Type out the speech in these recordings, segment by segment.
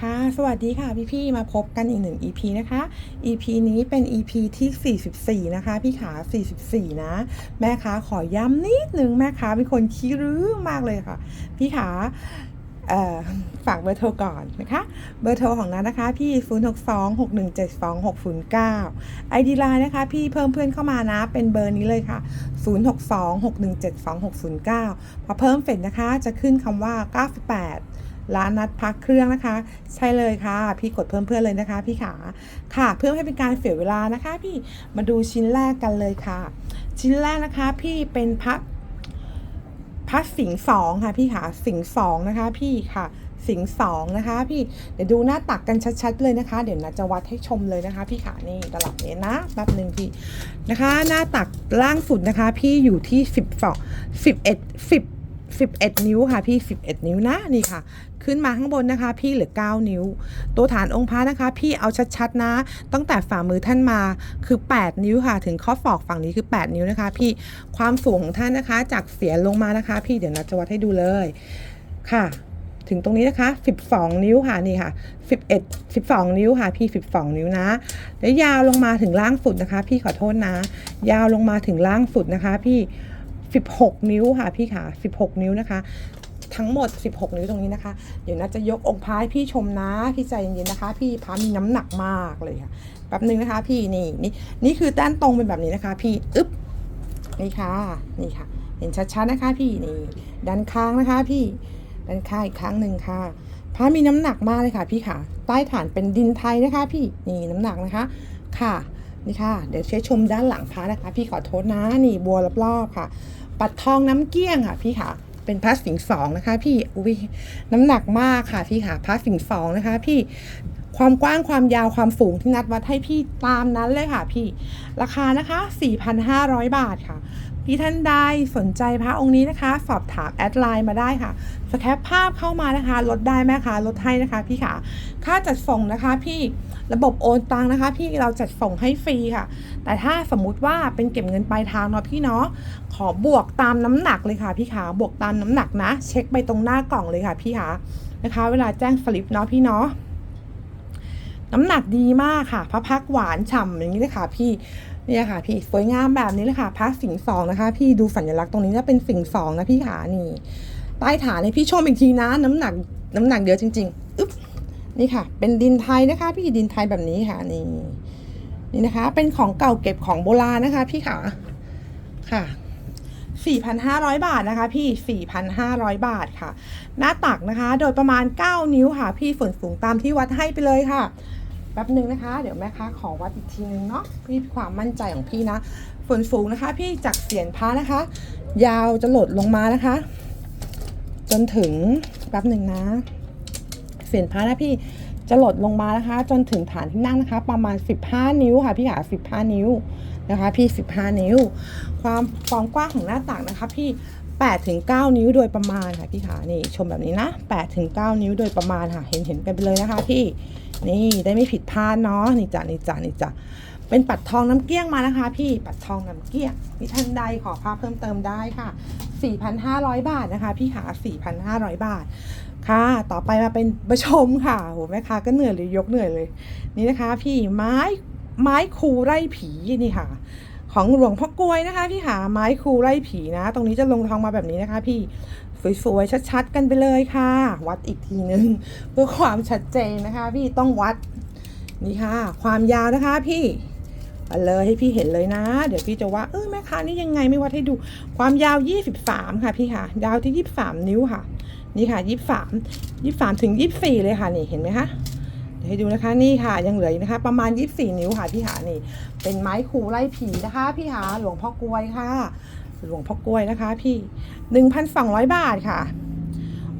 ค่ะ สวัสดีค่ะพี่ๆมาพบกันอีกหนึ่ง EP นะคะ EP นี้เป็น EP ที่ 44 นะคะ พี่ขา 44 นะ แม่ค้าขอย้ำนิดนึงแม่ค้าเป็นคนขี้รื้อมากเลยค่ะ พี่ขาฝากเบอร์โทรก่อนนะคะ เบอร์โทรของนั้นนะคะ พี่ 0 6 2 6 1 7 2 6 0 9 ID Line นะคะ พี่เพิ่มเพื่อนเข้ามานะ เป็นเบอร์นี้เลยค่ะ 0 6 2 6 1 7 2 6 0 9 พอเพิ่มเสร็จนะคะ จะขึ้นคำว่า 98 ร้านนัดพักเครื่องนะคะ ใช่เลยค่ะ พี่กดเพิ่มเพื่อนเลยนะคะ พี่ขาค่ะ เพื่อให้เป็นการเสียเวลานะคะ พี่มาดูชิ้นแรกกันเลยค่ะ ชิ้นแรกนะคะพี่เป็นพักพักสิงสองค่ะ พี่ขาสิงสองนะคะ พี่ค่ะสิงสองนะคะ พี่เดี๋ยวดูหน้าตักกันชัดๆเลยนะคะ เดี๋ยวนะจะวัดให้ชมเลยนะคะ พี่ขานี่ตลับนี้นะแป๊บหนึ่งพี่นะคะ หน้าตักล่างสุดนะคะ พี่อยู่ที่สิบสองสิบเอ็ดสิบ 11 นิ้วค่ะพี่ 11 นิ้วนะนี่ค่ะ ขึ้นมาข้างบนนะคะ พี่เหลือ 9 นิ้ว ตัวฐานองค์พระนะคะ พี่เอาชัดๆนะ ตั้งแต่ฝ่ามือท่านมาคือ 8 นิ้วค่ะ ถึงข้อศอกฝั่งนี้คือ 8 นิ้วนะคะ พี่ความสูงของท่านนะคะ จากเสียลงมานะคะ พี่เดี๋ยวนัดจะวัดให้ดูเลยค่ะ ถึงตรงนี้นะคะ 12 นิ้วค่ะนี่ค่ะ 11 12 นิ้วค่ะ พี่ 12 นิ้วนะ แล้วยาวลงมาถึงล่างสุดนะคะ พี่ขอโทษนะ ยาวลงมาถึงล่างสุดนะคะ พี่ 16 นิ้วค่ะพี่ค่ะ 16 นิ้วนะคะ ทั้งหมด 16 นิ้วตรงนี้นะคะ เดี๋ยวนะจะยกองค์พระให้พี่ชมนะพี่ใจเย็นๆนะคะ พี่พระมีน้ำหนักมากเลยค่ะแป๊บนึงนะคะ พี่นี่นี่นี่คือด้านตรงเป็นแบบนี้นะคะ พี่อึ๊บนี่ค่ะนี่ค่ะ เห็นชัดๆนะคะ พี่นี่ด้านข้างนะคะ พี่ด้านข้างอีกครั้งหนึ่งค่ะพระมีน้ำหนักมากเลยค่ะ พี่ค่ะ ใต้ฐานเป็นดินไทยนะคะ พี่นี่น้ำหนักนะคะ ค่ะนี่ค่ะ เดี๋ยวเช็ชมด้านหลังพระนะคะ พี่ขอโทษนะ นี่บัวรอบๆค่ะ ปัดทองน้ำเกี้ยงค่ะพี่ค่ะเป็นพระสิงสองนะคะ พี่อุ้ยน้ำหนักมากค่ะพี่ค่ะพระสิงสองนะคะ พี่ความกว้างความยาวความสูงที่นัดวัดให้พี่ตามนั้นเลยค่ะ พี่ราคานะคะ 4,500 บาทค่ะ พี่ท่านใดสนใจพระองค์นี้นะคะ สอบถามแอดไลน์มาได้ค่ะสแคปภาพเข้ามานะคะลดได้ไหมคะลดให้นะคะ พี่ค่ะค่าจัดส่งนะคะพี่ ระบบโอนตังนะคะ พี่เราจัดส่งให้ฟรีค่ะ แต่ถ้าสมมุติว่าเป็นเก็บเงินปลายทางเนาะพี่เนาะขอบวกตามน้ำหนักเลยค่ะพี่ขาบวกตามน้ำหนักนะ เช็คไปตรงหน้ากล่องเลยค่ะพี่ขานะคะ เวลาแจ้งสลิปเนาะพี่เนาะน้ำหนักดีมากค่ะ พระพักหวานฉ่ำอย่างนี้เลยค่ะพี่เนี่ยค่ะพี่สวยงามแบบนี้เลยค่ะพระสิงสองนะคะ พี่ดูสัญลักษณ์ตรงนี้จะเป็นสิงสองนะพี่ขานี่ใต้ฐานเนี่ยพี่ชมอีกทีนะ น้ำหนักน้ำหนักเยอะจริงๆอึ๊บ นี่ค่ะ เป็นดินไทยนะคะ พี่ดินไทยแบบนี้ค่ะนี่นี่นะคะ เป็นของเก่าเก็บของโบราณนะคะ พี่ขาค่ะ4,500 บาทนะคะ พี่ 4,500 บาทค่ะ หน้าตักนะคะ โดยประมาณ 9 นิ้วค่ะ พี่ส่วนสูงตามที่วัดให้ไปเลยค่ะแป๊บหนึ่งนะคะ เดี๋ยวแม่ค้าขอวัดอีกทีนึงเนาะพี่ความมั่นใจของพี่นะส่วนสูงนะคะ พี่จากเสียนพระนะคะ ยาวจะหลดลงมานะคะ จนถึงแป๊บหนึ่งนะ เสียนพระนะพี่จะหลดลงมานะคะ จนถึงฐานที่นั่งนะคะ ประมาณ 15 นิ้วค่ะพี่ขา15 นิ้วนะคะ พี่ 15 นิ้ว ความความกว้างของหน้าต่างนะคะ พี่8ถึง9นิ้วโดยประมาณค่ะพี่ขานี่ชมแบบนี้นะ8ถึง9นิ้วโดยประมาณค่ะ เห็นเห็นกันไปเลยนะคะพี่นี่ได้ไม่ผิดพลาดเนาะนี่จ้ะนี่จ้ะนี่จ้ะเป็นปัดทองน้ำเกี้ยงมานะคะ พี่ปัดทองน้ำเกี้ยงนี่ท่านใดขอภาพเพิ่มเติมได้ค่ะ 4,500 บาทนะคะ พี่ขา4,500 บาท ค่ะ ต่อไปมาเป็นประชมค่ะโหแม่ค้าก็เหนื่อยเลยยกเหนื่อยเลย นี่นะคะ พี่ไม้ไม้คูไร่ผีนี่ค่ะ ของหลวงพ่อกลวยนะคะ พี่หาไม้คูไร่ผีนะ ตรงนี้จะลงทองมาแบบนี้นะคะ พี่สวยๆชัดๆกันไปเลยค่ะ วัดอีกทีนึงเพื่อความชัดเจนนะคะ พี่ต้องวัดนี่ค่ะ ความยาวนะคะพี่มาเลยให้พี่เห็นเลยนะ เดี๋ยวพี่จะว่าเออแม่ค้านี่ยังไงไม่วัดให้ดูความยาว 23 ค่ะพี่ค่ะ ยาวที่ 23 นิ้วค่ะ นี่ค่ะ23 23ถึง24เลยค่ะนี่เห็นไหมคะเดี๋ยวให้ดูนะคะนี่ค่ะยังเหลืออยู่นะคะ ประมาณ24นิ้วค่ะพี่หานี่ เป็นไม้คูไล่ผีนะคะ พี่หาหลวงพ่อกลวยค่ะ หลวงพ่อกลวยนะคะ พี่1,200บาทค่ะ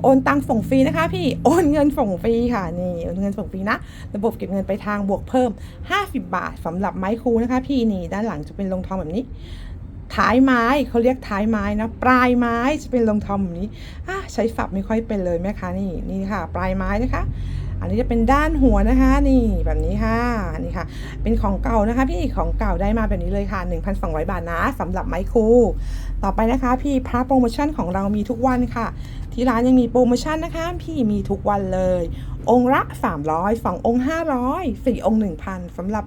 โอนตังส่งฟรีนะคะ พี่โอนเงินส่งฟรีค่ะนี่โอนเงินส่งฟรีนะ ระบบเก็บเงินไปทางบวกเพิ่ม 50 บาทสำหรับไม้คูนะคะ พี่นี่ด้านหลังจะเป็นลงทองแบบนี้ ท้ายไม้เขาเรียกท้ายไม้นะ ปลายไม้จะเป็นลงทองแบบนี้อใช้ฝับไม่ค่อยเป็นเลยแม่ค้านี่นี่ค่ะ ปลายไม้นะคะ อันนี้จะเป็นด้านหัวนะคะ นี่แบบนี้ค่ะนี่ค่ะ เป็นของเก่านะคะ พี่ของเก่าได้มาแบบนี้เลยค่ะ 1,200 บาทนะสำหรับไมค์คูต่อไปนะคะ พี่พระโปรโมชั่นของเรามีทุกวันค่ะ ที่ร้านยังมีโปรโมชั่นนะคะ พี่มีทุกวันเลย องค์ละ300 2องค์500 4องค์1,000สำหรับ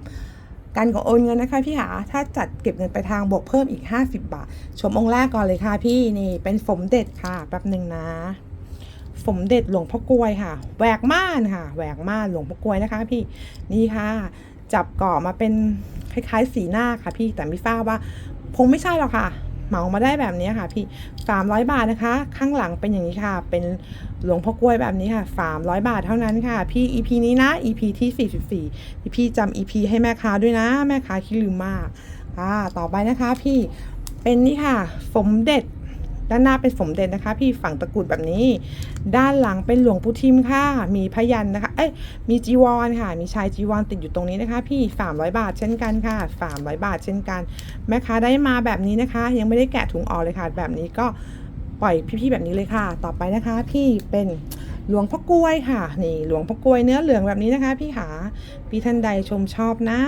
การของโอนเงินนะคะพี่หาถ้าจัดเก็บเงินไปทางบวกเพิ่มอีก 50 บาท ชมองค์แรกก่อนเลยค่ะพี่นี่เป็นสมเด็จค่ะแป๊บหนึ่งนะสมเด็จหลวงพ่อกลวยค่ะแหวกม่านค่ะแหวกม่านหลวงพ่อกลวยนะคะ พี่นี่ค่ะ จับก่อมาเป็นคล้ายๆสีหน้าค่ะพี่แต่ไม่ทราบว่า คงไม่ใช่หรอกค่ะ เหมามาได้แบบนี้ค่ะพี่300 บาทนะคะ ข้างหลังเป็นอย่างนี้ค่ะ เป็นหลวงพ่อกล้วยแบบนี้ค่ะ 300 บาทเท่านั้นค่ะ พี่ EP นี้นะ EP ที่ 44 พี่พี่จำ EP ให้แม่ค้าด้วยนะ แม่ค้าคิดลืมมากค่ะต่อไปนะคะพี่เป็นนี่ค่ะ สมเด็จ ด้านหน้าเป็นสมเด็จนะคะ พี่ฝั่งตะกรุดแบบนี้ ด้านหลังเป็นหลวงปู่ทิมค่ะ มีพยันนะคะ เอ้ย มีจีวรค่ะ มีชายจีวรติดอยู่ตรงนี้นะคะ พี่ 300 บาทเช่นกันค่ะ 300 บาทเช่นกัน แม่ค้าได้มาแบบนี้นะคะ ยังไม่ได้แกะถุงออกเลยค่ะ แบบนี้ก็ปล่อยพี่ๆแบบนี้เลยค่ะ ต่อไปนะคะพี่เป็นหลวงพ่อกล้วยค่ะ นี่หลวงพ่อกล้วยเนื้อเหลืองแบบนี้นะคะ พี่ขาพี่ท่านใดชมชอบนะ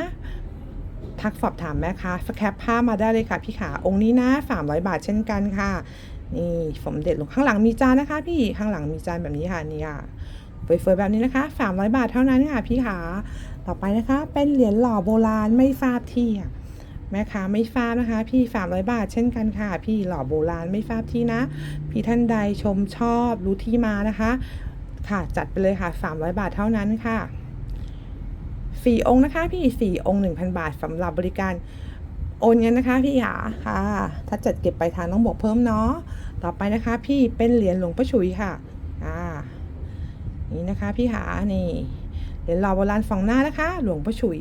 ทักสอบถามแม่ค้าสแคปภาพมาได้เลยค่ะพี่ขาองค์นี้นะ300 บาทเช่นกันค่ะ นี่สมเด็จลงข้างหลังมีจานนะคะ พี่ข้างหลังมีจานแบบนี้ค่ะนี่ค่ะเฟยๆแบบนี้นะคะ 300 บาทเท่านั้นค่ะพี่ขาต่อไปนะคะ เป็นเหรียญหล่อโบราณไม่ทราบที่ค่ะแม่ค้าไม่ทราบนะคะ พี่ 300 บาท เช่นกันค่ะ พี่หล่อโบราณไม่ทราบที่นะ พี่ท่านใดชมชอบรู้ที่มานะคะ ค่ะจัดไปเลยค่ะ 300 บาทเท่านั้นค่ะ สี่องค์นะคะ พี่สี่องค์1,000บาทสำหรับบริการโอนเงินนะคะพี่หาค่ะ ถ้าจัดเก็บไปทางต้องบอกเพิ่มเนาะต่อไปนะคะ พี่เป็นเหรียญหลวงพ่อฉุยค่ะอ่านี่นะคะพี่หานี่เหรียญหล่อโบราณสองหน้านะคะ หลวงพ่อฉุย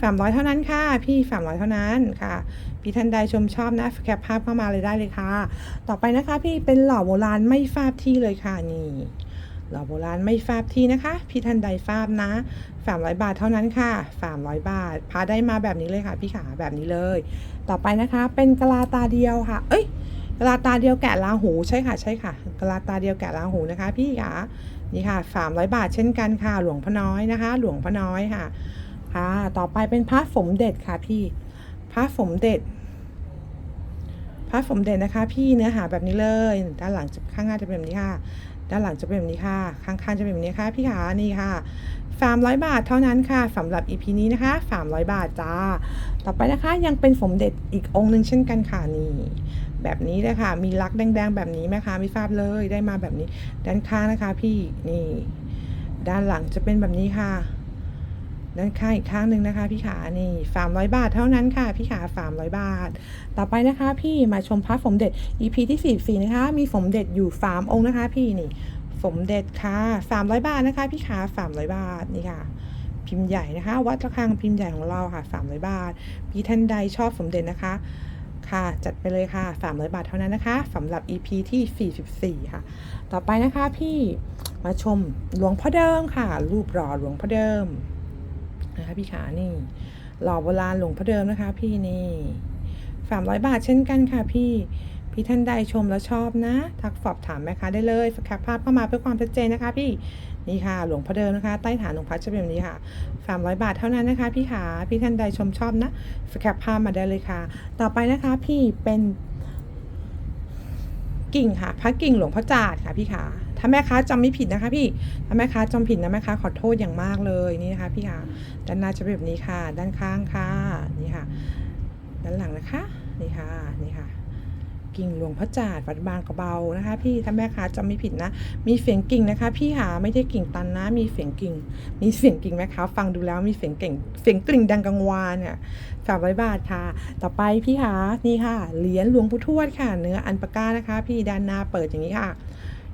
สามร้อยเท่านั้นค่ะ พี่สามร้อยเท่านั้นค่ะ พี่ท่านใดชมชอบนะแคปภาพเข้ามาเลยได้เลยค่ะ ต่อไปนะคะ พี่เป็นหล่อโบราณไม่ทราบที่เลยค่ะนี่ หล่อโบราณไม่ทราบทีนะคะ พี่ท่านใดทราบนะ300บาทเท่านั้นค่ะ300บาท พาได้มาแบบนี้เลยค่ะ พี่ขาแบบนี้เลย ต่อไปนะคะเป็นกะลาตาเดียวค่ะ เอ้ยกะลาตาเดียวแกะลาหูใช่ค่ะใช่ค่ะกะลาตาเดียวแกะลาหูนะคะ พี่ขานี่ค่ะ300บาทเช่นกันค่ะ หลวงพ่อน้อยนะคะ หลวงพ่อน้อยค่ะ ค่ะ ต่อไปเป็นพระสมเด็จค่ะพี่ พระสมเด็จพระสมเด็จนะคะ พี่เนื้อหาแบบนี้เลย ด้านหลังจะข้างหน้าจะเป็นแบบนี้ค่ะ ด้านหลังจะเป็นแบบนี้ค่ะ ข้างๆจะเป็นแบบนี้ค่ะ พี่ขานี่ค่ะ300 บาทเท่านั้นค่ะสำหรับ EP นี้นะคะ 300 บาทจ้า ต่อไปนะคะยังเป็นสมเด็จอีกองค์หนึ่งเช่นกันค่ะนี่แบบนี้เลยค่ะ มีลักแดงๆ แบบนี้ไหมคะไม่ทราบเลยได้มาแบบนี้ ด้านข้างนะคะ พี่นี่ ด้านหลังจะเป็นแบบนี้ค่ะ ด้านข้างอีกข้างหนึ่งนะคะ พี่ขานี่300บาทเท่านั้นค่ะ พี่ขา300บาท ต่อไปนะคะพี่มาชมพระสมเด็จ EP ที่44นะคะ มีสมเด็จอยู่3องค์นะคะ พี่นี่สมเด็จค่ะ300บาทนะคะ พี่ขา300บาทนี่ค่ะพิมพ์ใหญ่นะคะ วัดระฆังพิมพ์ใหญ่ของเราค่ะ300บาท พี่ท่านใดชอบสมเด็จนะคะค่ะ จัดไปเลยค่ะ 300 บาทเท่านั้นนะคะสำหรับ EP ที่ 44 ค่ะ ต่อไปนะคะพี่มาชมหลวงพ่อเดิมค่ะ รูปหล่อหลวงพ่อเดิม นะคะพี่ขานี่หล่อโบราณหลวงพ่อเดิมนะคะพี่นี่300บาทเช่นกันค่ะพี่ พี่ท่านใดชมแล้วชอบนะ ทักสอบถามแม่ค้าได้เลยสแคปภาพเข้ามาเพื่อความชัดเจนนะคะ พี่ นี่ค่ะ หลวงพ่อเดิมนะคะ ใต้ฐานหลวงพ่อจะเป็นแบบนี้ค่ะ300บาทเท่านั้นนะคะ พี่ขาพี่ท่านใดชมชอบนะสแคปภาพมาได้เลยค่ะ ต่อไปนะคะพี่เป็นกิ่งค่ะพระกิ่งหลวงพ่อจาดค่ะพี่ขา ถ้าแม่ค้าจำไม่ผิดนะคะพี่ ถ้าแม่ค้าจำผิดนะแม่ค้าขอโทษอย่างมากเลยนี่นะคะพี่ขาด้านหน้าจะเป็นแบบนี้ค่ะ ด้านข้างค่ะนี่ค่ะ ด้านหลังนะคะนี่ค่ะนี่ค่ะ กิ่งหลวงพ่อจาดวัดบางกระเบานะคะ พี่ถ้าแม่ค้าจำไม่ผิดนะ มีเสียงกิ่งนะคะ พี่หาไม่ใช่กิ่งตันนะ มีเสียงกิ่ง มีเสียงกิ่งแม่ค้าฟังดูแล้วมีเสียงเก่งเสียงกลิ่งดังกังวานเนี่ยสามร้อยบาทค่ะ ต่อไปพี่หานี่ค่ะเหรียญหลวงปู่ทวดค่ะ เนื้ออันปาก้านะคะ พี่ด้านหน้าเปิดอย่างนี้ค่ะ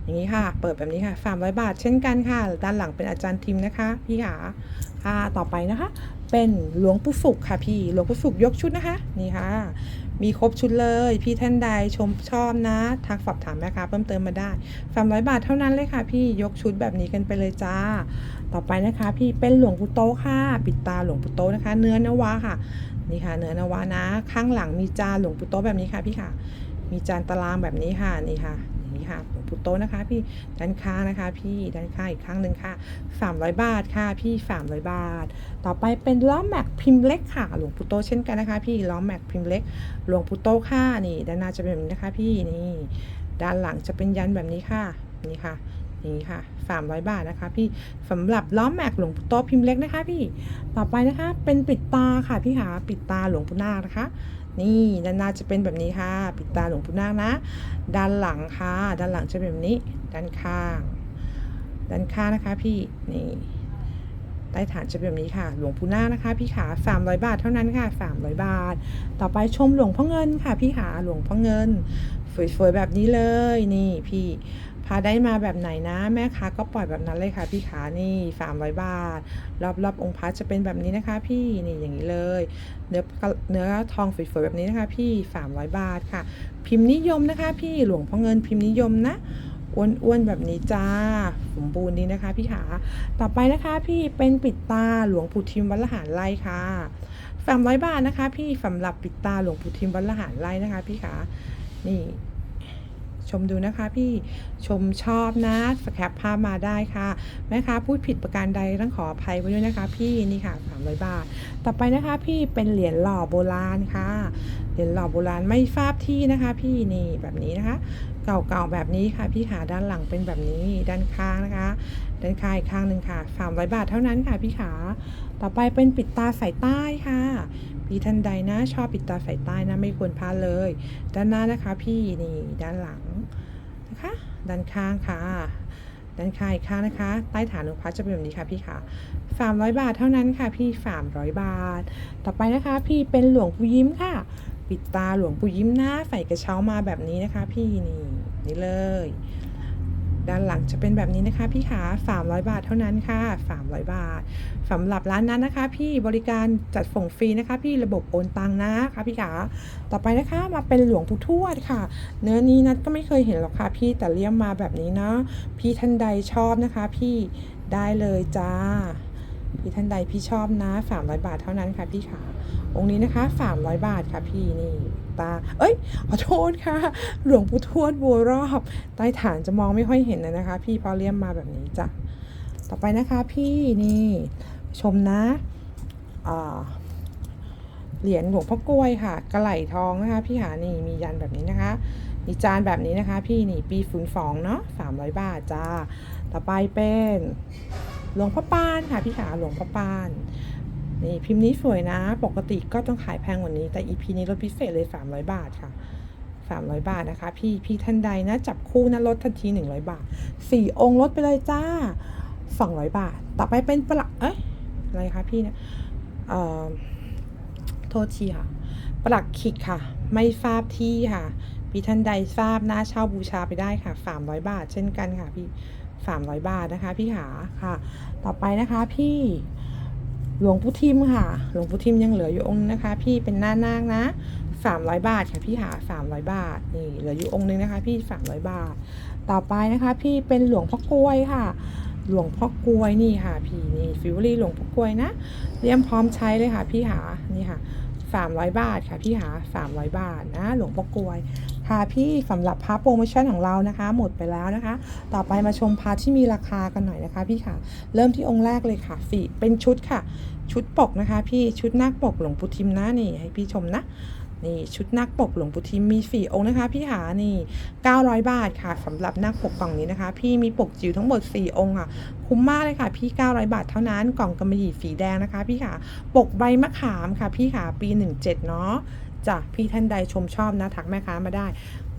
อย่างนี้ค่ะ เปิดแบบนี้ค่ะสามร้อยบาท เช่นกันค่ะ ด้านหลังเป็นอาจารย์ทิมนะคะ พี่หาค่ะต่อไปนะคะ เป็นหลวงปู่สุกค่ะพี่ หลวงปู่สุกยกชุดนะคะ นี่ค่ะ มีครบชุดเลย พี่ท่านใดชมชอบนะ ทักสอบถามแม่ค้าเพิ่มเติมมาได้ 300 บาทเท่านั้นเลยค่ะ พี่ ยกชุดแบบนี้กันไปเลยจ้า ต่อไปนะคะ พี่ เป็นหลวงปู่โตค่ะ ปิดตาหลวงปู่โตนะคะ เนื้อนวะค่ะ นี่ค่ะ เนื้อนวะนะ ข้างหลังมีจานหลวงปู่โตแบบนี้ค่ะพี่ค่ะ มีจานตารางแบบนี้ค่ะ นี่ค่ะ อย่างนี้ค่ะ ปู่โตนะคะ พี่ด้านข้างนะคะ พี่ด้านข้างอีกครั้งหนึ่งค่ะ 300 บาทค่ะพี่ 300 บาท ต่อไปเป็นล้อแม็กพิมพ์เล็กค่ะหลวงปู่โตเช่นกันนะคะ พี่ล้อแม็กพิมพ์เล็กหลวงปู่โตค่ะนี่ด้านหน้าจะเป็นแบบนี้นะคะ พี่นี่ด้านหลังจะเป็นยันแบบนี้ค่ะนี่ค่ะอย่างนี้ค่ะ 300 บาทนะคะ พี่สำหรับล้อแม็กหลวงปู่โตพิมพ์เล็กนะคะ พี่ ต่อไปนะคะ เป็นปิดตาค่ะพี่หาปิดตาหลวงปู่นาคนะคะ นี่ด้านหน้าจะเป็นแบบนี้ค่ะ ปิดตาหลวงปู่นาคนะ ด้านหลังค่ะ ด้านหลังจะเป็นแบบนี้ ด้านข้าง ด้านข้างนะคะพี่ นี่ใต้ฐานจะเป็นแบบนี้ค่ะ หลวงปู่นาคนะคะ พี่ขา300 บาทเท่านั้นค่ะ 300 บาท ต่อไปชมหลวงพ่อเงินค่ะ พี่ขาหลวงพ่อเงินสวยๆแบบนี้เลย นี่พี่ พาได้มาแบบไหนนะ แม่ค้าก็ปล่อยแบบนั้นเลยค่ะพี่ขานี่300บาท รอบๆองค์พระจะเป็นแบบนี้นะคะ พี่นี่อย่างนี้เลย เนื้อเนื้อทองสวยๆแบบนี้นะคะ พี่300บาทค่ะ พิมพ์นิยมนะคะ พี่หลวงพ่อเงินพิมพ์นิยมนะอ้วนๆแบบนี้จ้าสมบูรณ์ดีนะคะ พี่ขาต่อไปนะคะ พี่เป็นปิดตาหลวงปู่ทิมวัละหารไร่ค่ะ300บาทนะคะ พี่สำหรับปิดตาหลวงปู่ทิมวัละหารไร่นะคะ พี่ขานี่ มดูนะคะพี่ชมชอบนะสแคปภาพมาได้ค่ะแม่ค้าพูดผิดประการใดต้องขออภัยไว้ด้วยนะคะ พี่นี่ค่ะ300บาท ต่อไปนะคะพี่เป็นเหรียญหล่อโบราณค่ะเหรียญหล่อโบราณไม่ทราบที่นะคะ พี่นี่แบบนี้นะคะ เก่าๆแบบนี้ค่ะ พี่ขาด้านหลังเป็นแบบนี้ด้านข้างนะคะ ด้านข้างอีกข้างหนึ่งค่ะ300บาทเท่านั้นค่ะพี่ขาต่อไปเป็นปิดตาสายใต้ค่ะพี่ท่านใดนะชอบปิดตาสายใต้นะไม่ควรพลาดเลย ด้านหน้านะคะ พี่นี่ด้านหลัง ด้านข้างค่ะ ด้านข้างอีกข้างนะคะ ใต้ฐานองค์พระจะเป็นแบบนี้ค่ะพี่ค่ะสามร้อยบาทเท่านั้นค่ะพี่สามร้อยบาท ต่อไปนะคะ พี่เป็นหลวงปู่ยิ้มค่ะ ปิดตาหลวงปู่ยิ้มหน้าใส่กระเช้ามาแบบนี้นะคะ พี่นี่นี่เลย ด้านหลังจะเป็นแบบนี้นะคะพี่ขา300 บาทเท่านั้นค่ะ 300 บาทสำหรับร้านนั้นนะคะ พี่บริการจัดส่งฟรีนะคะ พี่ระบบโอนตังนะคะพี่ขาต่อไปนะคะมาเป็นหลวงปู่ทวดค่ะ เนื้อนี้นัดก็ไม่เคยเห็นหรอกค่ะพี่แต่เลี่ยมมาแบบนี้นะพี่ท่านใดชอบนะคะ พี่ได้เลยจ้า พี่ท่านใดพี่ชอบนะ 300 บาทเท่านั้นค่ะพี่ขาองค์นี้นะคะ 300 บาทค่ะพี่นี่ตา เอ้ยขอโทษค่ะ หลวงปู่ทวดบัวรอบ ใต้ฐานจะมองไม่ค่อยเห็นเลยนะคะ พี่เพอเลี่ยมมาแบบนี้จ้ะต่อไปนะคะพี่นี่ชมนะเหรียญหลวงพ่อกล้วยค่ะ กระไหลทองนะคะ พี่หานี่มียันแบบนี้นะคะ มีจานแบบนี้นะคะ พี่นี่ปีฝืนฟองเนาะ300บาทจ้า ต่อไปเป็น หลวงพ่อปานค่ะพี่ขาหลวงพ่อปานนี่พิมพ์นี้สวยนะ ปกติก็ต้องขายแพงกว่านี้ แต่ EP นี้ลดพิเศษเลย 300 บาทค่ะ 300 บาทนะคะ พี่พี่ท่านใดนะ จับคู่นะลดทันที 100 บาท 4 องค์ลดไปเลยจ้า 200 บาท ต่อไปเป็นประหลัดเอ้ยอะไรคะพี่เนี่ยเอ่อโทษทีค่ะประหลักขิกค่ะ ไม่ทราบที่ค่ะ พี่ท่านใดทราบนะเช่าบูชาไปได้ค่ะ 300 บาท เช่นกันค่ะพี่ 300 บาทนะคะ พี่หาค่ะ ต่อไปนะคะพี่หลวงปู่ทิมค่ะ หลวงปู่ทิมยังเหลืออยู่องค์นะคะ พี่เป็นหน้านาคนะ300บาทค่ะพี่หา300บาทนี่เหลืออยู่องค์นึงนะคะ พี่300บาท ต่อไปนะคะ พี่เป็นหลวงพ่อกล้วยค่ะ หลวงพ่อกล้วยนี่ค่ะ พี่นี่ฟิวรี่หลวงพ่อกล้วยนะเตรียมพร้อมใช้เลยค่ะ พี่หานี่ค่ะ 300 บาทค่ะพี่หา300 บาทนะหลวงพ่อกลวยค่ะพี่สำหรับพาร์ทโปรโมชั่นของเรานะคะ หมดไปแล้วนะคะ ต่อไปมาชมพาร์ทที่มีราคากันหน่อยนะคะพี่ค่ะ เริ่มที่องค์แรกเลยค่ะสีเป็นชุดค่ะ ชุดปกนะคะ พี่ชุดนาคปกหลวงปู่ทิมนะนี่ให้พี่ชมนะ นี่ชุดนาคปกหลวงปู่ทิมมีสี่องค์นะคะพี่หานี่900 บาทค่ะสำหรับนาคปกกล่องนี้นะคะ พี่มีปกจิ๋วทั้งหมด 4 องค์ค่ะ คุ้มมากเลยค่ะ พี่ 900 บาทเท่านั้นกล่องกำมะหยี่สีแดงนะคะ พี่ค่ะปกใบมะขามค่ะ พี่ค่ะปี 17 เนาะจ้ะพี่ท่านใดชมชอบนะทักแม่ค้ามาได้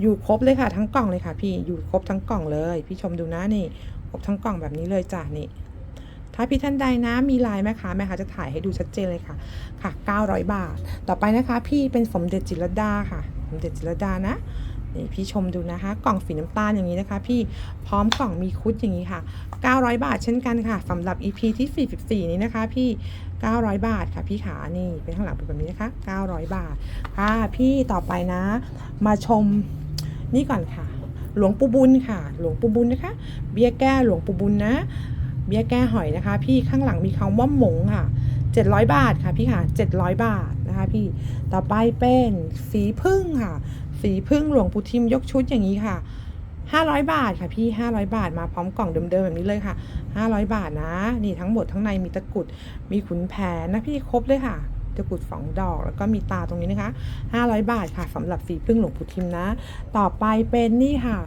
อยู่ครบเลยค่ะ ทั้งกล่องเลยค่ะ พี่อยู่ครบทั้งกล่องเลย พี่ชมดูนะนี่ครบทั้งกล่องแบบนี้เลยจ้ะนี่ ถ้าพี่ท่านใดนะมีไลน์แม่ค้าแม่ค้าจะถ่ายให้ดูชัดเจนเลยค่ะ ค่ะ 900 บาท ต่อไปนะคะ พี่เป็นสมเด็จจิรดาค่ะ สมเด็จจิรดานะนี่พี่ชมดูนะคะ กล่องสีน้ำตาลอย่างนี้นะคะ พี่พร้อมกล่องมีคุดอย่างนี้ค่ะ 900 บาทเช่นกันค่ะสำหรับ EP ที่ 44 นี้นะคะ พี่ 900 บาทค่ะ พี่ขานี่เป็นข้างหลังเป็นแบบนี้นะคะ 900 บาทค่ะ พี่ต่อไปนะ มาชมนี่ก่อนค่ะ หลวงปู่บุญค่ะ หลวงปู่บุญนะคะ เบี้ยแก้หลวงปู่บุญนะ เบี้ยแก้หอยนะคะ พี่ข้างหลังมีคำว่าหมงค่ะ 700 บาทค่ะพี่ค่ะ 700 บาทนะคะพี่ต่อไปเป็นสีพึ่งค่ะ สีพึ่งหลวงปู่ทิมยกชุดอย่างนี้ค่ะ500 บาทค่ะพี่ 500 บาทมาพร้อมกล่องเดิมๆแบบนี้เลยค่ะ 500 บาทนะ นี่ทั้งหมดทั้งในมีตะกรุดมีขุนแผนนะพี่ครบเลยค่ะ ตะกรุดสองดอก แล้วก็มีตาตรงนี้นะคะ 500 บาทค่ะสำหรับสีพึ่งหลวงปู่ทิมนะ ต่อไปเป็นนี่ค่ะ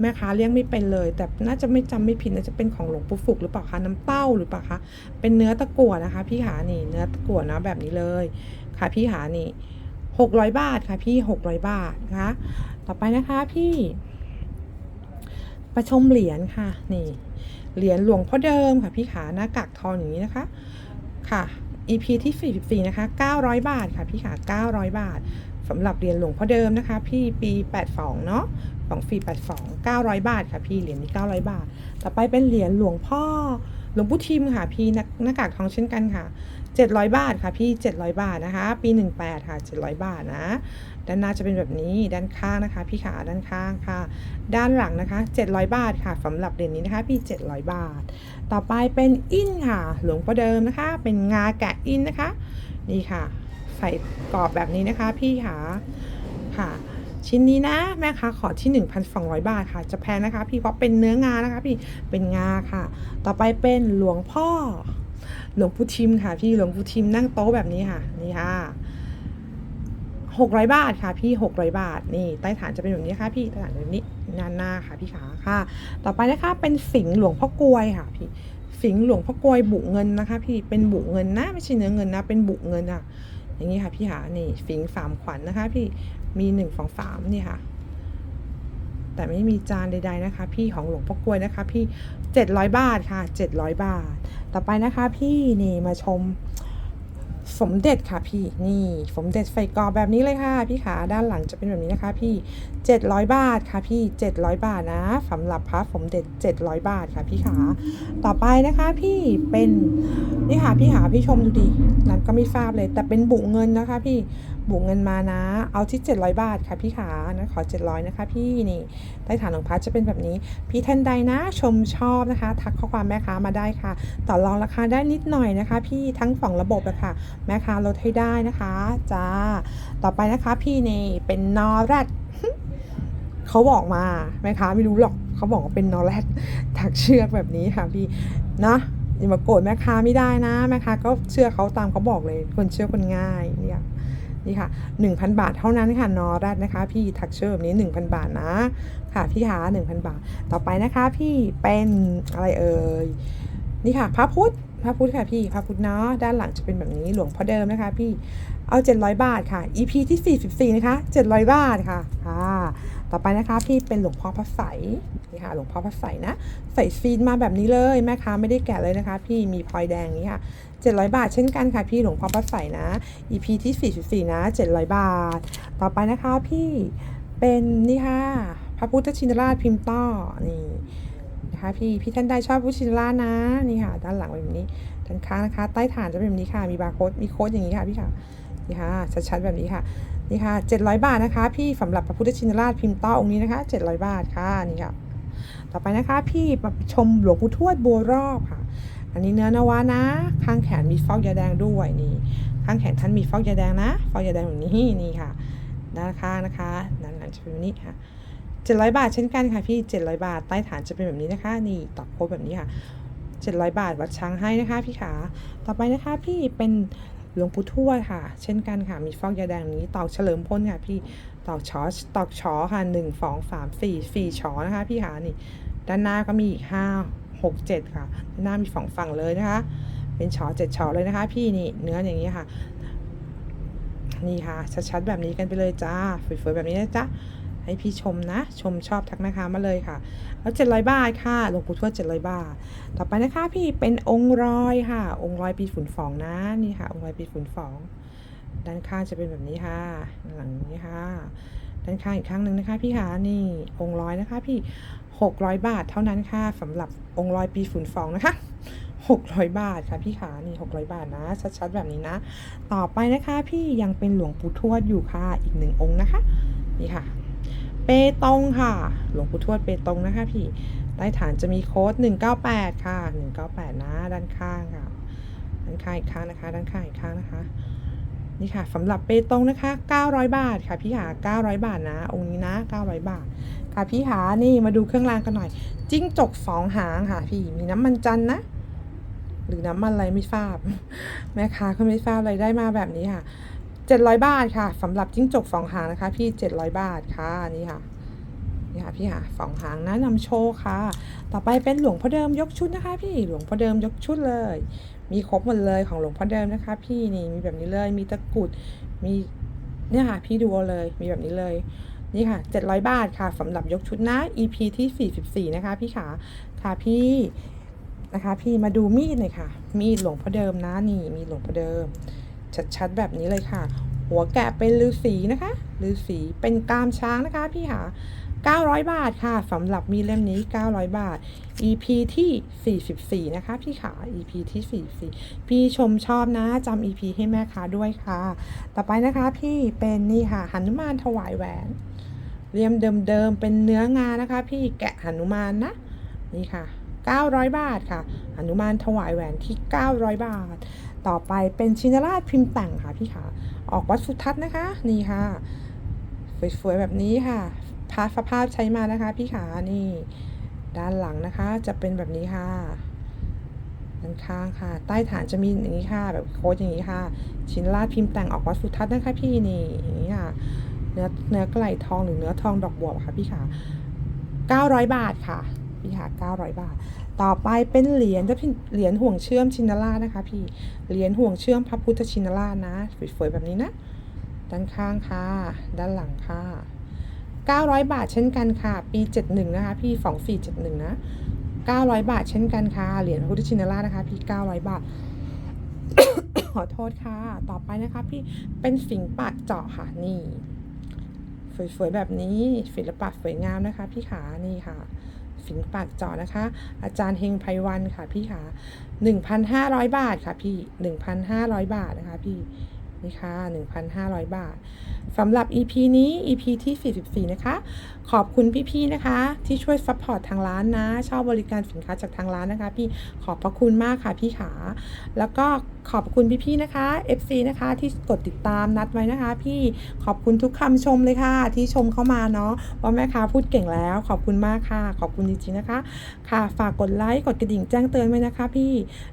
แม่ค้าเลี้ยงไม่เป็นเลย แต่น่าจะไม่จำไม่ผิดน่าจะเป็นของหลวงปู่ฝุกหรือเปล่าคะน้ำเต้าหรือเปล่าคะเป็นเนื้อตะกั่วนะคะ พี่หานี่เนื้อตะกั่วนะแบบนี้เลยค่ะพี่หานี่600 บาทค่ะพี่ 600 บาทนะคะต่อไปนะคะพี่ ประชมเหรียญค่ะ นี่ เหรียญหลวงพ่อเดิมค่ะพี่ขาหน้ากากทองอย่างนี้นะคะ ค่ะ EP ที่ 44 นะคะ 900 บาทค่ะพี่ขา900 บาทสำหรับเหรียญหลวงพ่อเดิมนะคะ พี่ปี 82 เนาะของฟรี82 900 บาทค่ะพี่เหรียญนี้ 900 บาท ต่อไปเป็นเหรียญหลวงพ่อ หลวงปู่ทิมค่ะ พี่หน้าหน้ากากทองเช่นกันค่ะ 700 บาทค่ะ พี่ 700 บาทนะคะ ปี 18 ค่ะ 700 บาทนะ ด้านหน้าจะเป็นแบบนี้ด้านข้างนะคะ พี่ขาด้านข้างค่ะ ด้านหลังนะคะ 700 บาทค่ะสำหรับเหรียญนี้นะคะ พี่ 700 บาท ต่อไปเป็นอินค่ะ หลวงพ่อเดิมนะคะ เป็นงาแกะอินนะคะ นี่ค่ะ ใส่กรอบแบบนี้นะคะ พี่ขาค่ะ ชิ้นนี้นะแม่ค้าขอที่ 1,200 บาทค่ะ จะแพงนะคะ พี่เพราะเป็นเนื้องานะคะ พี่เป็นงาค่ะ ต่อไปเป็นหลวงพ่อ หลวงปู่ทิมค่ะ พี่หลวงปู่ทิมนั่งโต๊ะแบบนี้ค่ะนี่ค่ะหกร้อยบาทค่ะ พี่หกร้อยบาทนี่ใต้ฐานจะเป็นแบบนี้ค่ะ พี่ใต้ฐานแบบนี้นาหน้าค่ะ พี่ขาค่ะ ต่อไปนะคะเป็นสิงห์หลวงพ่อกลวยค่ะ พี่สิงห์หลวงพ่อกลวยบุเงินนะคะ พี่เป็นบุเงินนะไม่ใช่เนื้อเงินนะ เป็นบุเงินอะ อย่างนี้ค่ะพี่หานี่สิงห์สามขวัญนะคะ พี่ มีหนึ่งสองสามนี่ค่ะ แต่ไม่มีจานใดๆนะคะ พี่ของหลวงพ่อกล้วยนะคะ พี่เจ็ดร้อยบาทค่ะเจ็ดร้อยบาท ต่อไปนะคะพี่นี่มาชมสมเด็จค่ะพี่นี่สมเด็จไฟกอแบบนี้เลยค่ะ พี่ขาด้านหลังจะเป็นแบบนี้นะคะ พี่ 700 บาทค่ะพี่ 700 บาทนะสำหรับพระสมเด็จ 700 บาทค่ะพี่ขาต่อไปนะคะพี่เป็นนี่ค่ะพี่หาพี่ชมดูดินั้นก็ไม่ทราบเลย แต่เป็นบุเงินนะคะ พี่ บุเงินมานะ เอาที่ 700 บาทค่ะพี่ขานะขอ 700 นะคะ พี่นี่ใต้ฐานของพระจะเป็นแบบนี้ พี่ท่านใดนะชมชอบนะคะ ทักข้อความแม่ค้ามาได้ค่ะ ต่อรองราคาได้นิดหน่อยนะคะ พี่ทั้งสองระบบอะค่ะ แม่ค้าลดให้ได้นะคะจ้าต่อไปนะคะพี่นี่เป็นนอแรดเขาบอกมาแม่ค้าไม่รู้หรอกเขาบอกว่าเป็นนอแรดถักเชือกแบบนี้ค่ะพี่นะอย่ามาโกรธแม่ค้าไม่ได้นะแม่ค้าก็เชื่อเขาตามเขาบอกเลยคนเชื่อคนง่ายเนี่ย นี่ค่ะ 1,000 บาทเท่านั้นค่ะนอแรดนะคะ พี่ถักเชือกแบบนี้1,000 บาทนะค่ะพี่หา1,000 บาท ต่อไปนะคะพี่เป็นอะไรเอ่ยนี่ค่ะพระพุทธพระพุทธค่ะพี่พระพุทธเนาะด้านหลังจะเป็นแบบนี้หลวงพ่อเดิมนะคะ พี่เอา 700 บาทค่ะ EP ที่ 44 นะคะ 700 บาทค่ะค่ะ ต่อไปนะคะพี่เป็นหลวงพ่อพระใสนี่ค่ะหลวงพ่อพระใสนะ ใส่ซีนมาแบบนี้เลยแม่ค้าไม่ได้แกะเลยนะคะ พี่มีพลอยแดงนี้ค่ะ 700 บาท เช่นกันค่ะพี่หลวงพ่อพระใสนะ EP ที่ 44 นะ 700 บาท ต่อไปนะคะพี่เป็นนี่ค่ะพระพุทธชินราชพิมพ์ต้อนี่นะคะพี่พี่ท่านใดชอบพุทธชินล่านะนี่ค่ะ ด้านหลังเป็นแบบนี้ด้านข้างนะคะ ใต้ฐานจะเป็นแบบนี้ค่ะมีบาร์โค้ดมีโค้ดอย่างนี้ค่ะพี่ค่ะนี่ค่ะชัดๆแบบนี้ค่ะนี่ค่ะ 700 บาทนะคะ พี่สำหรับพระพุทธชินราชพิมพ์ต้อองค์นี้นะคะ 700 บาทค่ะนี่ค่ะ ต่อไปนะคะ พี่มาชมหลวงปู่ทวดบัวรอบค่ะ อันนี้เนื้อนวะนะ ข้างแขนมีฟอกยาแดงด้วยนี่ ข้างแขนท่านมีฟอกยาแดงนะ ฟอกยาแดงแบบนี้นี่ค่ะด้านข้างนะคะด้านหลังจะเป็นแบบนี้ค่ะ700บาทเช่นกันค่ะพี่700บาทใต้ฐานจะเป็นแบบนี้นะคะ นี่ตอกโค้ดแบบนี้ค่ะ700บาทวัดช้างให้นะคะพี่ขาต่อไปนะคะพี่เป็นหลวงปู่ทวดค่ะ เช่นกันค่ะ มีฟอกยาแดงนี้ตอกเฉลิมพลค่ะพี่ตอกชอตอกชอค่ะหนึ่งสองสามสี่สี่ชอนะคะพี่ขานี่ ด้านหน้าก็มีอีกห้า หกเจ็ดค่ะหน้ามีสองฝั่งเลยนะคะ เป็นชอเจ็ดชอเลยนะคะ พี่นี่เนื้ออย่างนี้ค่ะ นี่ค่ะ ชัดๆแบบนี้กันไปเลยจ้าสวยๆแบบนี้นะจ๊ะให้พี่ชมนะ ชมชอบทักนะคะมาเลยค่ะ แล้วเจ็ดร้อยบาทค่ะหลวงปู่ทวดเจ็ดร้อยบาท ต่อไปนะคะ พี่เป็นองค์รอยค่ะ องค์รอยปีฝุ่นฟองนะนี่ค่ะ องค์รอยปีฝุ่นฟอง ด้านข้างจะเป็นแบบนี้ค่ะ หลังนี้ค่ะ ด้านข้างอีกครั้งหนึ่งนะคะ พี่ค่ะนี่องค์ร้อยนะคะ พี่ หกร้อยบาทเท่านั้นค่ะสำหรับองค์รอยปีฝุ่นฟองนะคะหกร้อยบาทค่ะพี่ขานี่หกร้อยบาทนะ ชัดๆ แบบนี้นะ ต่อไปนะคะพี่ยังเป็นหลวงปู่ทวดอยู่ค่ะอีกหนึ่งองค์นะคะ นี่ค่ะ เปตงค่ะ หลวงปู่ทวดเปตงนะคะพี่ใต้ฐานจะมีโค้ด 198 ค่ะ 198 นะ ด้านข้างค่ะ ด้านข้างอีกข้างนะคะ ด้านข้างอีกข้างนะคะนี่ค่ะสำหรับเปตงนะคะ 900 บาทค่ะพี่หา900 บาทนะ องค์นี้นะ 900 บาท ค่ะพี่หานี่มาดูเครื่องรางกันหน่อย จิ้งจกสองหางค่ะพี่มีน้ำมันจันนะ หรือน้ำมันอะไรไม่ทราบ แม่ค้าก็ไม่ทราบอะไรได้มาแบบนี้ค่ะ700บาทค่ะสำหรับจิ้งจกสองหางนะคะ พี่700บาทค่ะนี่ค่ะนี่ค่ะพี่ค่ะสองหางนะนำโชว์ค่ะ ต่อไปเป็นหลวงพ่อเดิมยกชุดนะคะ พี่หลวงพ่อเดิมยกชุดเลย มีครบหมดเลยของหลวงพ่อเดิมนะคะ พี่นี่มีแบบนี้เลยมีตะกรุดมีเนี่ยค่ะพี่ดูเลยมีแบบนี้เลย นี่ค่ะ 700 บาทค่ะสำหรับยกชุดนะ EP ที่ 44 นะคะ พี่ขาค่ะพี่นะคะ พี่มาดูมีดหน่อยค่ะ มีดหลวงพ่อเดิมนะนี่ มีหลวงพ่อเดิม ชัดๆแบบนี้เลยค่ะ หัวแกะเป็นฤาษีนะคะฤาษีเป็นกามช้างนะคะ พี่ค่ะ900 บาทค่ะสำหรับมีเล่มนี้ 900 บาท EP ที่ 44 นะคะ พี่ขา EP ที่ 44 พี่ชมชอบนะจำ EP ให้แม่ค้าด้วยค่ะ ต่อไปนะคะพี่เป็นนี่ค่ะหันุมานถวายแหวน เรียมเดิมๆ เป็นเนื้องานะคะ พี่แกะหนุมานนะ นี่ค่ะ 900 บาทค่ะหนุมานถวายแหวนที่ 900 บาท ต่อไปเป็นชินราชพิมพ์แต่งค่ะพี่ขาออกวัดสุทัศน์นะคะ นี่ค่ะ สวยๆ แบบนี้ค่ะพาสภาพใช้มานะคะ พี่ขานี่ ด้านหลังนะคะ จะเป็นแบบนี้ค่ะด้านข้างค่ะ ใต้ฐานจะมีอย่างนี้ค่ะ แบบโค้ดอย่างนี้ค่ะ ชิ้นลาดพิมพ์แต่งออกวัดสุทัศน์นะคะพี่นี่ เนื้อเนื้อกระไหลทองหรือเนื้อทองดอกบัวค่ะพี่ขา900 บาทค่ะ พี่ขา900 บาท ต่อไปเป็นเหรียญจะเป็นเหรียญห่วงเชื่อมชินราชนะคะ พี่เหรียญห่วงเชื่อมพระพุทธชินราชนะสวยๆแบบนี้นะ ด้านข้างค่ะ ด้านหลังค่ะ900 บาทเช่นกันค่ะ ปี 71 นะคะ พี่ 2471 นะ 900 บาทเช่นกันค่ะ เหรียญพระพุทธชินราชนะคะ พี่ 900 บาท ขอโทษค่ะ ต่อไปนะคะ พี่เป็นสิงปากเจาะค่ะ นี่ สวยๆแบบนี้ศิลปะสวยงามนะคะพี่ขานี่ค่ะสิงห์ปากจาะนะคะ อาจารย์เฮงไพวันค่ะพี่ขา1,500 บาทค่ะพี่ 1,500 บาทนะคะพี่นี่ค่ะ1,500 บาทสำหรับ EP นี้ EP ที่ 44 นะคะ ขอบคุณพี่ ๆ นะคะ ที่ช่วยซัพพอร์ตทางร้านนะ ชอบบริการสินค้าจากทางร้านนะคะ พี่ขอบพระคุณมากค่ะพี่ขา แล้วก็ ขอบคุณพี่ๆนะคะ FC นะคะที่กดติดตามนัดไว้นะคะ พี่ขอบคุณทุกคำชมเลยค่ะ ที่ชมเข้ามาเนาะว่าแม่ค้าพูดเก่งแล้ว ขอบคุณมากค่ะ ขอบคุณจริงๆนะคะ ค่ะฝากกดไลค์กดกระดิ่งแจ้งเตือนไว้นะคะ พี่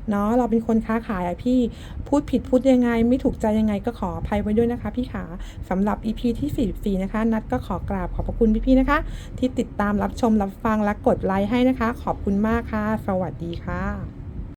เนาะเราเป็นคนค้าขายอะพี่พูดผิดพูดยังไง ไม่ถูกใจยังไงก็ขออภัยไว้ด้วยนะคะ พี่ขาสำหรับ EP ที่ 44 นะคะ นัดก็ขอกราบขอบพระคุณพี่ๆนะคะ ที่ติดตามรับชมรับฟังและกดไลค์ให้นะคะ ขอบคุณมากค่ะ สวัสดีค่ะ